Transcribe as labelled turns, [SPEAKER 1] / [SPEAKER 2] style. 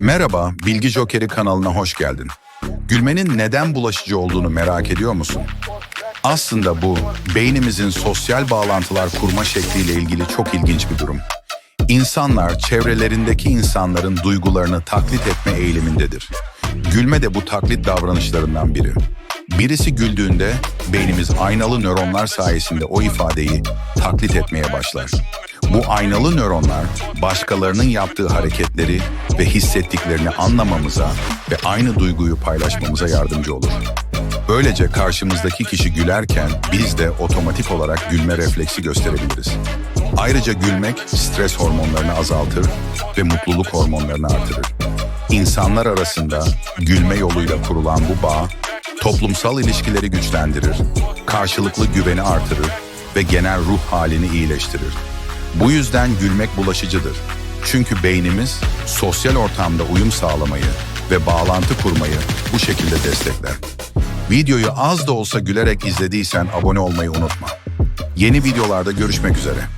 [SPEAKER 1] Merhaba, Bilgi Jokeri kanalına hoş geldin. Gülmenin neden bulaşıcı olduğunu merak ediyor musun? Aslında bu, beynimizin sosyal bağlantılar kurma şekliyle ilgili çok ilginç bir durum. İnsanlar çevrelerindeki insanların duygularını taklit etme eğilimindedir. Gülme de bu taklit davranışlarından biri. Birisi güldüğünde beynimiz aynalı nöronlar sayesinde o ifadeyi taklit etmeye başlar. Bu aynalı nöronlar başkalarının yaptığı hareketleri ve hissettiklerini anlamamıza ve aynı duyguyu paylaşmamıza yardımcı olur. Böylece karşımızdaki kişi gülerken biz de otomatik olarak gülme refleksi gösterebiliriz. Ayrıca gülmek stres hormonlarını azaltır ve mutluluk hormonlarını artırır. İnsanlar arasında gülme yoluyla kurulan bu bağ toplumsal ilişkileri güçlendirir, karşılıklı güveni artırır ve genel ruh halini iyileştirir. Bu yüzden gülmek bulaşıcıdır. Çünkü beynimiz sosyal ortamda uyum sağlamayı ve bağlantı kurmayı bu şekilde destekler. Videoyu az da olsa gülerek izlediysen abone olmayı unutma. Yeni videolarda görüşmek üzere.